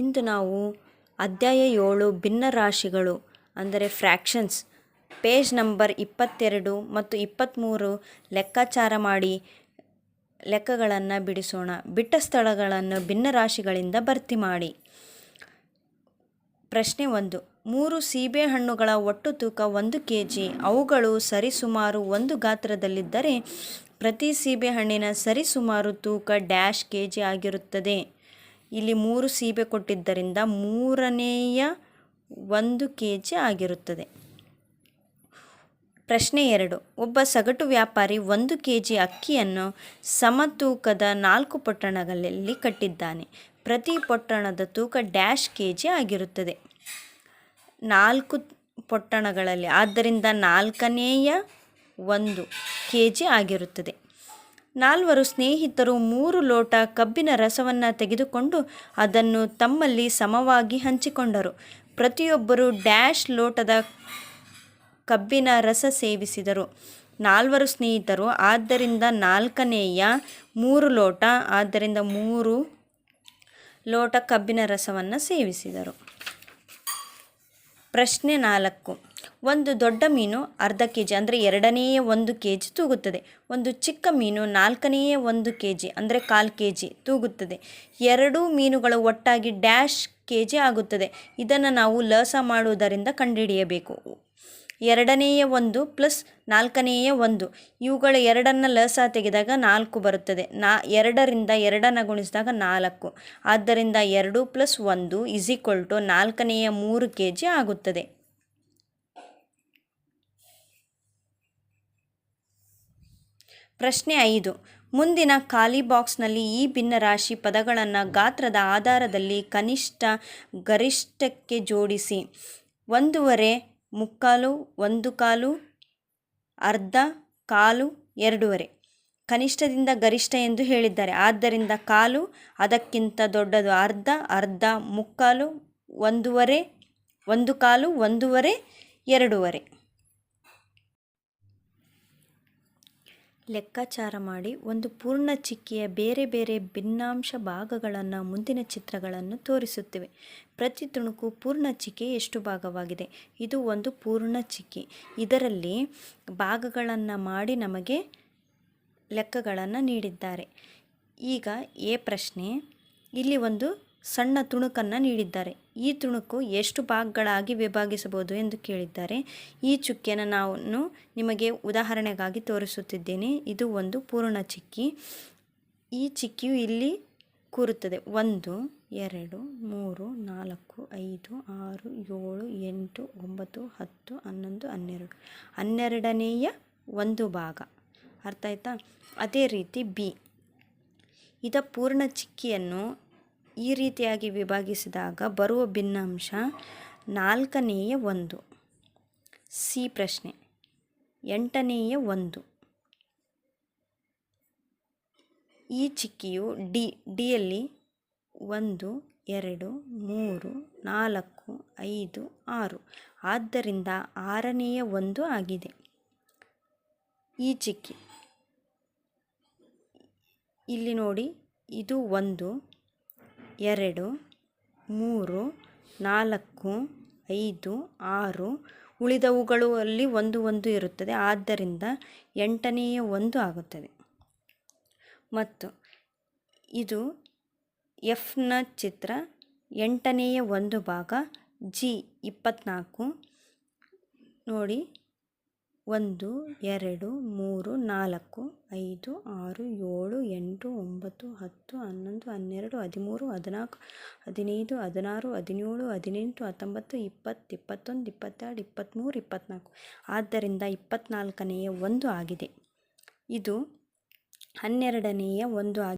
ಇಂದು ನಾವು ಅಧ್ಯಾಯ ಏಳು ಭಿನ್ನ ರಾಶಿಗಳು, ಅಂದರೆ ಫ್ರ್ಯಾಕ್ಷನ್ಸ್ ಪೇಜ್ ನಂಬರ್ ಇಪ್ಪತ್ತೆರಡು ಮತ್ತು ಇಪ್ಪತ್ತ್ಮೂರು ಲೆಕ್ಕಾಚಾರ ಮಾಡಿ ಲೆಕ್ಕಗಳನ್ನು ಬಿಡಿಸೋಣ. ಬಿಟ್ಟ ಸ್ಥಳಗಳನ್ನು ಭಿನ್ನ ರಾಶಿಗಳಿಂದ ಭರ್ತಿ ಮಾಡಿ. ಪ್ರಶ್ನೆ ಒಂದು. ಮೂರು ಸೀಬೆಹಣ್ಣುಗಳ ಒಟ್ಟು ತೂಕ ಒಂದು ಕೆ ಜಿ ಅವುಗಳು ಸರಿಸುಮಾರು ಒಂದು ಗಾತ್ರದಲ್ಲಿದ್ದರೆ ಪ್ರತಿ ಸೀಬೆಹಣ್ಣಿನ ಸರಿಸುಮಾರು ತೂಕ ಡ್ಯಾಶ್ ಕೆ ಜಿ ಆಗಿರುತ್ತದೆ. ಇಲ್ಲಿ ಮೂರು ಸೀಬೆ ಕೊಟ್ಟಿದ್ದರಿಂದ ಮೂರನೆಯ ಒಂದು ಕೆ ಆಗಿರುತ್ತದೆ. ಪ್ರಶ್ನೆ ಎರಡು. ಒಬ್ಬ ಸಗಟು ವ್ಯಾಪಾರಿ ಒಂದು ಕೆ ಜಿ ಅಕ್ಕಿಯನ್ನು ಸಮತೂಕದ ನಾಲ್ಕು ಪೊಟ್ಟಣಗಳಲ್ಲಿ ಕಟ್ಟಿದ್ದಾನೆ. ಪ್ರತಿ ಪೊಟ್ಟಣದ ತೂಕ ಡ್ಯಾಶ್ ಕೆ ಜಿ ಆಗಿರುತ್ತದೆ. ನಾಲ್ಕು ಪೊಟ್ಟಣಗಳಲ್ಲಿ. ಆದ್ದರಿಂದ ನಾಲ್ಕನೆಯ ಒಂದು ಕೆ ಜಿ ಆಗಿರುತ್ತದೆ. ನಾಲ್ವರು ಸ್ನೇಹಿತರು ಮೂರು ಲೋಟ ಕಬ್ಬಿನ ರಸವನ್ನು ತೆಗೆದುಕೊಂಡು ಅದನ್ನು ತಮ್ಮಲ್ಲಿ ಸಮವಾಗಿ ಹಂಚಿಕೊಂಡರು. ಪ್ರತಿಯೊಬ್ಬರು ಡ್ಯಾಶ್ ಲೋಟದ ಕಬ್ಬಿನ ರಸ ಸೇವಿಸಿದರು. ನಾಲ್ವರು ಸ್ನೇಹಿತರು, ಆದ್ದರಿಂದ ನಾಲ್ಕನೆಯ ಮೂರು ಲೋಟ, ಆದ್ದರಿಂದ ಮೂರು ಲೋಟ ಕಬ್ಬಿನ ರಸವನ್ನು ಸೇವಿಸಿದರು. ಪ್ರಶ್ನೆ ನಾಲ್ಕು. ಒಂದು ದೊಡ್ಡ ಮೀನು ಅರ್ಧ ಕೆ ಜಿ ಅಂದರೆ ಎರಡನೆಯ ಒಂದು ಕೆ ಜಿ ತೂಗುತ್ತದೆ. ಒಂದು ಚಿಕ್ಕ ಮೀನು ನಾಲ್ಕನೆಯ ಒಂದು ಕೆ ಜಿ ಅಂದರೆ ಕಾಲು ಕೆ ಜಿ ತೂಗುತ್ತದೆ. ಎರಡೂ ಮೀನುಗಳು ಒಟ್ಟಾಗಿ ಡ್ಯಾಶ್ ಕೆ ಜಿ ಆಗುತ್ತದೆ. ಇದನ್ನು ನಾವು ಲಸ ಮಾಡುವುದರಿಂದ ಕಂಡುಹಿಡಿಯಬೇಕು. ಎರಡನೆಯ ಒಂದು ಪ್ಲಸ್ ನಾಲ್ಕನೆಯ ಒಂದು. ಇವುಗಳ ಎರಡನ್ನು ಲಸ ತೆಗೆದಾಗ ನಾಲ್ಕು ಬರುತ್ತದೆ. ನಾ ಎರಡರಿಂದ ಎರಡನ್ನು ಗುಣಿಸಿದಾಗ ನಾಲ್ಕು. ಆದ್ದರಿಂದ ಎರಡು ಪ್ಲಸ್ ಒಂದು ಇಸ್ ಈಕ್ವಲ್ ನಾಲ್ಕನೆಯ ಮೂರು ಕೆ ಜಿ ಆಗುತ್ತದೆ. ಪ್ರಶ್ನೆ ಐದು. ಮುಂದಿನ ಖಾಲಿ ಬಾಕ್ಸ್ನಲ್ಲಿ ಈ ಭಿನ್ನರಾಶಿ ಪದಗಳನ್ನು ಗಾತ್ರದ ಆಧಾರದಲ್ಲಿ ಕನಿಷ್ಠ ಗರಿಷ್ಠಕ್ಕೆ ಜೋಡಿಸಿ. ಒಂದೂವರೆ, ಮುಕ್ಕಾಲು, ಒಂದು ಕಾಲು, ಅರ್ಧ, ಕಾಲು, ಎರಡೂವರೆ. ಕನಿಷ್ಠದಿಂದ ಗರಿಷ್ಠ ಎಂದು ಹೇಳಿದ್ದಾರೆ. ಆದ್ದರಿಂದ ಕಾಲು ಅದಕ್ಕಿಂತ ದೊಡ್ಡದು ಅರ್ಧ ಅರ್ಧ, ಮುಕ್ಕಾಲು, ಒಂದೂವರೆ, ಒಂದು ಕಾಲು, ಒಂದೂವರೆ, ಎರಡೂವರೆ. ಲೆಕ್ಕಾಚಾರ ಮಾಡಿ ಒಂದು ಪೂರ್ಣ ಚಿಕ್ಕಿಯ ಬೇರೆ ಬೇರೆ ಭಿನ್ನಾಂಶ ಭಾಗಗಳನ್ನು ಮುಂದಿನ ಚಿತ್ರಗಳನ್ನು ತೋರಿಸುತ್ತಿವೆ. ಪ್ರತಿ ತುಣುಕು ಪೂರ್ಣ ಚಿಕ್ಕಿ ಎಷ್ಟು ಭಾಗವಾಗಿದೆ? ಇದು ಒಂದು ಪೂರ್ಣ ಚಿಕ್ಕಿ. ಇದರಲ್ಲಿ ಭಾಗಗಳನ್ನು ಮಾಡಿ ನಮಗೆ ಲೆಕ್ಕಗಳನ್ನು ನೀಡಿದ್ದಾರೆ. ಈಗ ಎ ಪ್ರಶ್ನೆ. ಇಲ್ಲಿ ಒಂದು ಸಣ್ಣ ತುಣುಕನ್ನು ನೀಡಿದ್ದಾರೆ. ಈ ತುಣುಕು ಎಷ್ಟು ಭಾಗಗಳಾಗಿ ವಿಭಾಗಿಸಬಹುದು ಎಂದು ಕೇಳಿದ್ದಾರೆ. ಈ ಚುಕ್ಕಿಯನ್ನು ನಾನು ನಿಮಗೆ ಉದಾಹರಣೆಗಾಗಿ ತೋರಿಸುತ್ತಿದ್ದೇನೆ. ಇದು ಒಂದು ಪೂರ್ಣ ಚಿಕ್ಕಿ. ಈ ಚಿಕ್ಕಿಯು ಇಲ್ಲಿ ಕೂರುತ್ತದೆ. ಒಂದು, ಎರಡು, ಮೂರು, ನಾಲ್ಕು, ಐದು, ಆರು, ಏಳು, ಎಂಟು, ಒಂಬತ್ತು, ಹತ್ತು, ಹನ್ನೊಂದು, ಹನ್ನೆರಡು. ಹನ್ನೆರಡನೆಯ ಒಂದು ಭಾಗ. ಅರ್ಥ ಆಯ್ತಾ? ಅದೇ ರೀತಿ ಬಿ. ಇದ ಪೂರ್ಣ ಚಿಕ್ಕಿಯನ್ನು ಈ ರೀತಿಯಾಗಿ ವಿಭಾಗಿಸಿದಾಗ ಬರುವ ಭಿನ್ನಾಂಶ ನಾಲ್ಕನೆಯ ಒಂದು. ಸಿ ಪ್ರಶ್ನೆ. ಎಂಟನೆಯ ಒಂದು. ಈ ಚಿಕ್ಕಿಯು ಡಿ, ಡಿಯಲ್ಲಿ ಒಂದು, ಎರಡು, ಮೂರು, ನಾಲ್ಕು, ಐದು, ಆರು. ಆದ್ದರಿಂದ ಆರನೆಯ ಒಂದು ಆಗಿದೆ. ಈ ಚಿಕ್ಕಿ. ಇಲ್ಲಿ ನೋಡಿ, ಇದು ಒಂದು ಎರಡು, ಮೂರು, ನಾಲ್ಕು, ಐದು, ಆರು ಉಳಿದವುಗಳು ಅಲ್ಲಿ ಒಂದು ಒಂದು ಇರುತ್ತದೆ. ಆದ್ದರಿಂದ ಎಂಟನೆಯ ಒಂದು ಆಗುತ್ತದೆ. ಮತ್ತು ಇದು ಎಫ್ನ ಚಿತ್ರ ಎಂಟನೆಯ ಒಂದು ಭಾಗ ಜಿ ಇಪ್ಪತ್ತ್ನಾಲ್ಕು ನೋಡಿ, ಒಂದು, ಎರಡು, ಮೂರು, ನಾಲ್ಕು, ಐದು, ಆರು, ಏಳು ಎಂಟು ಒಂಬತ್ತು, ಹತ್ತು, ಹನ್ನೊಂದು, ಹನ್ನೆರಡು, ಹದಿಮೂರು, ಹದಿನಾಲ್ಕು, ಹದಿನೈದು, ಹದಿನಾರು, ಹದಿನೇಳು, ಹದಿನೆಂಟು, ಹತ್ತೊಂಬತ್ತು, ಇಪ್ಪತ್ತು, ಇಪ್ಪತ್ತೊಂದು, ಇಪ್ಪತ್ತೆರಡು, ಇಪ್ಪತ್ತ್ಮೂರು, ಇಪ್ಪತ್ತ್ನಾಲ್ಕು. ಆದ್ದರಿಂದ ಇಪ್ಪತ್ತ್ನಾಲ್ಕನೆಯ ಒಂದು ಆಗಿದೆ. ಇದು ಹನ್ನೆರಡನೆಯ ಒಂದು ಆಗಿದೆ